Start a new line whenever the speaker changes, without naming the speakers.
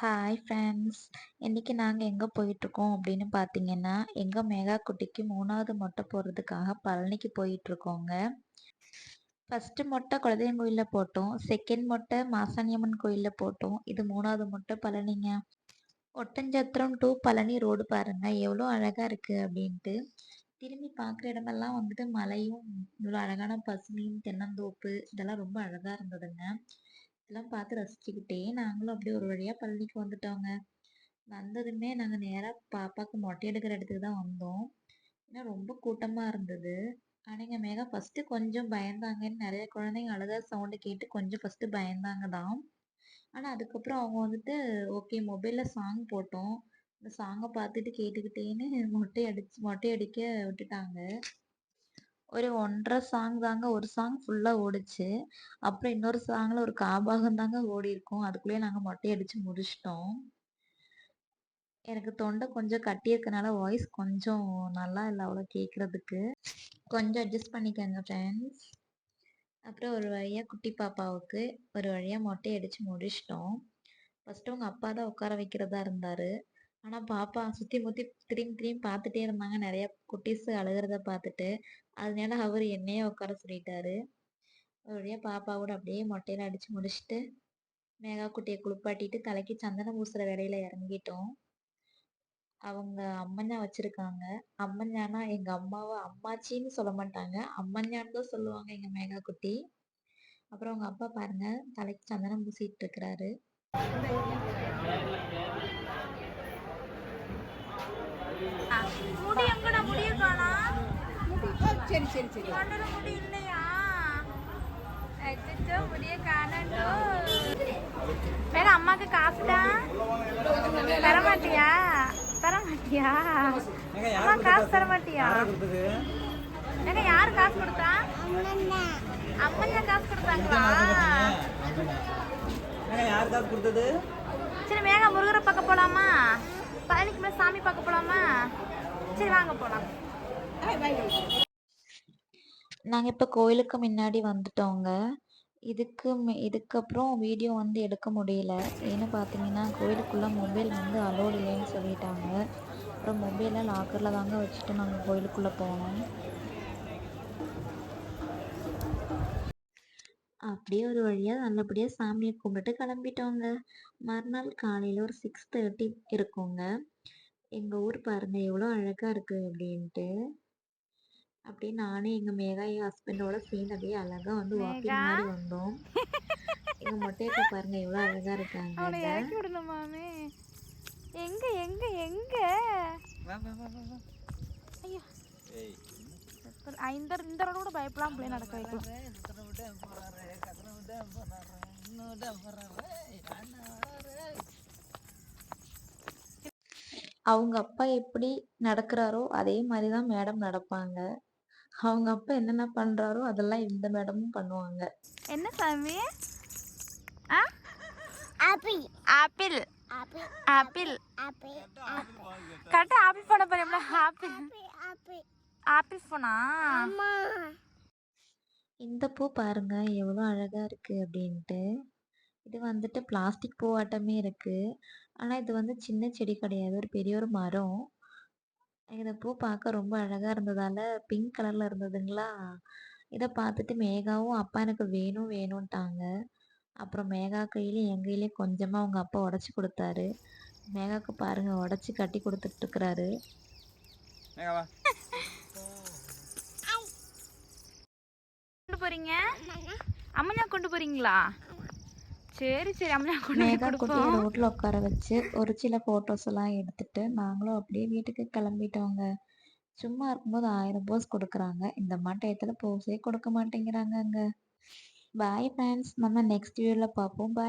Hi friends இன்றைக்கி நாங்கள் எங்கே போயிட்டுருக்கோம் அப்படின்னு பார்த்தீங்கன்னா எங்கள் மேகா குட்டிக்கு மூணாவது மொட்டை போடுறதுக்காக பழனிக்கு போயிட்டுருக்கோங்க. ஃபஸ்ட்டு மொட்டை குலதெய்வம் கோயிலில் போட்டோம். செகண்ட் மொட்டை மாசாணியம்மன் கோயிலில் போட்டோம். இது மூணாவது மொட்டை பழனிங்க. ஒட்டஞ்சத்திரம் டு பழனி ரோடு பாருங்க. எவ்வளோ அழகாக இருக்குது அப்படின்ட்டு. திரும்பி பார்க்குற இடமெல்லாம் வந்துட்டு மலையும் இவ்வளோ அழகான பசுமையும் தென்னந்தோப்பு இதெல்லாம் ரொம்ப அழகாக இருந்ததுங்க. இதெல்லாம் பார்த்து ரசிச்சுக்கிட்டே நாங்களும் அப்படியே ஒரு வழியாக பள்ளிக்கு வந்துட்டோங்க. வந்ததுமே நாங்கள் நேராக பாப்பாவுக்கு மொட்டை எடுக்கிற இடத்துக்கு தான் வந்தோம். ஏன்னா ரொம்ப கூட்டமாக இருந்தது. ஆனால் எங்கள் மேகா ஃபஸ்ட்டு கொஞ்சம் பயந்தாங்கன்னு நிறைய குழந்தைங்க அழுத சவுண்டு கேட்டு கொஞ்சம் ஃபஸ்ட்டு பயந்தாங்க தான். ஆனால் அதுக்கப்புறம் அவங்க வந்துட்டு ஓகே மொபைலில் சாங் போட்டோம். அந்த சாங்கை பார்த்துட்டு கேட்டுக்கிட்டேன்னு மொட்டை அடிச்சு மொட்டை அடிக்க விட்டுட்டாங்க. ஒரு ஒன்றரை சாங் தாங்க ஒரு சாங் ஃபுல்லாக ஓடுச்சு. அப்புறம் இன்னொரு சாங்ல ஒரு காபாகம் தாங்க ஓடியிருக்கும். அதுக்குள்ளேயே நாங்கள் மொட்டை அடிச்சு முடிச்சிட்டோம். எனக்கு தொண்டை கொஞ்சம் கட்டியிருக்கனால வாய்ஸ் கொஞ்சம் நல்லா இல்லை அவ்வளோ கேட்குறதுக்கு. கொஞ்சம் அட்ஜஸ்ட் பண்ணிக்கோங்க ஃப்ரெண்ட்ஸ் அப்புறம் ஒரு வழியாக குட்டி பாப்பாவுக்கு ஒரு வழியாக மொட்டை அடித்து முடிச்சிட்டோம். ஃபஸ்ட்டு உங்கள் அப்பா தான் உட்கார வைக்கிறதா இருந்தார். ஆனால் பாப்பா சுற்றி முற்றி திரும்பி திரும்பி பார்த்துட்டே இருந்தாங்க. நிறைய குட்டீஸ் அழுகிறத பார்த்துட்டு அதனால அவர் என்னையே உட்கார சொல்லிட்டாரு. ஒரு வழியாக பாப்பா கூட அப்படியே மொட்டையில அடித்து முடிச்சுட்டு மேகா குட்டியை குளிப்பாட்டிட்டு தலைக்கு சந்தனம் பூசுகிற வேலையில் இறங்கிட்டோம். அவங்க அம்மஞ்சா வச்சுருக்காங்க. அம்மஞ்சானா எங்கள் அம்மாவை அம்மாச்சின்னு சொல்ல மாட்டாங்க. அம்மஞ்சான்னு தான் சொல்லுவாங்க எங்கள் மேகா குட்டி. அப்புறம் அவங்க அப்பா பாருங்க தலைக்கு சந்தனம் பூசிட்டு இருக்கிறாரு.
முடி எங்கடா முடிய காணா
சரி சரி சரி.
கண்ணுல முடி இல்லையா? அச்சோ முடிய காணோ வேற அம்மாக்கு காசுடா தர மாட்டியா தர மாட்டியா அம்மா காசு தர மாட்டியா ஏங்க யாரு காசு கொடுத்தா? அம்மன் காசு கொடுத்தாங்களா?
யார் காசு கொடுத்தது?
சரி மேகா முருகரை பார்க்க போலாமா? பழனிக்கு மேலே சாமி பார்க்க போலாமா? சரி வாங்க போலாம்.
நாங்கள் இப்போ கோயிலுக்கு முன்னாடி வந்துட்டோங்க. இதுக்கு இதுக்கப்புறம் வீடியோ வந்து எடுக்க முடியல. ஏன்னு பார்த்தீங்கன்னா கோயிலுக்குள்ளே மொபைல் வந்து அலோடு இல்லைன்னு சொல்லிட்டாங்க. அப்புறம் மொபைலை லாக்கரில் தாங்க வச்சுட்டு நாங்கள் கோயிலுக்குள்ளே போனோம். அப்படியே ஒரு வழியாக நல்லபடியாக சாமியை கும்பிட்டு கிளம்பிட்டோங்க. மறுநாள் காலையில் ஒரு சிக்ஸ் தேர்ட்டி இருக்குங்க. எங்கள் ஊர் பாருங்க எவ்வளோ அழகாக இருக்குது அப்படின்ட்டு. அப்படியே நானே எங்க மேகா என் ஹஸ்பண்டோட சேர்ந்து அப்படியே அழகா வந்து வாக்கிங்? மாதிரி வந்தோம். எங்க மொட்டையக்கா பாருங்க எவ்வளவு அழகா இருக்காங்க.
இறக்கி விடணுமாமே எங்க எங்க எங்க? ஐயோ. ஆ, இந்த இந்த ரோட கூட பயப்படாம பிள்ளை நடக்க வைக்கலாம்
அவங்க அப்பா எப்படி நடக்கிறாரோ அதே மாதிரி தான் மேடம் நடப்பாங்க. அவங்க அப்பா என்னென்ன பண்றாரோ அதெல்லாம் இந்த மேடமும் பண்ணுவாங்க.
என்ன சாமி? ஆ?
ஆப்பிள்.
ஆப்பிள்.
ஆப்பிள்.
ஆப்பிள். கரெக்டாக ஆப்பிள். பண்ண போறீங்களா ஆப்பிள்
ஆப்பிள்.
ஆப்பிள் ஃபோனா?
அம்மா
இந்த பூ பாருங்க எவ்வளோ அழகா இருக்கு அப்படின்ட்டு. இது வந்துட்டு பிளாஸ்டிக் பூவாட்டமே இருக்கு. ஆனா இது வந்து சின்ன செடி கிடையாது ஒரு பெரிய ஒரு மரம். இந்த பூ பார்க்க ரொம்ப அழகா இருந்ததால பிங்க் கலர்ல இருந்ததுங்களா? இதை பார்த்துட்டு மேகாவும் அப்பா எனக்கு வேணும் வேணும்ட்டாங்க. அப்புறம் மேகா கையிலயும் என் கையிலயும் கொஞ்சமா அவங்க அப்பா உடைச்சு கொடுத்தாரு. மேகாக்கு பாருங்க உடைச்சு கட்டி கொடுத்துட்டு
கொண்டு போறீங்க? அம்மனா கொண்டு போறீங்களா? சரி சரி போய்
மேகா குட்டியை ரோட்ல உட்கார வச்சு ஒரு சில போட்டோஸ் எல்லாம் எடுத்துட்டு நாங்களும் அப்படியே வீட்டுக்கு கிளம்பிட்டோங்க. சும்மா இருக்கும்போது ஆயிரம் போஸ் கொடுக்குறாங்க. இந்த மாட்டயத்துல போஸே கொடுக்க மாட்டேங்கிறாங்க அங்க பாய் ஃப்ரெண்ட்ஸ் நம்ம நெக்ஸ்ட் வீடியோல பார்ப்போம். பாய்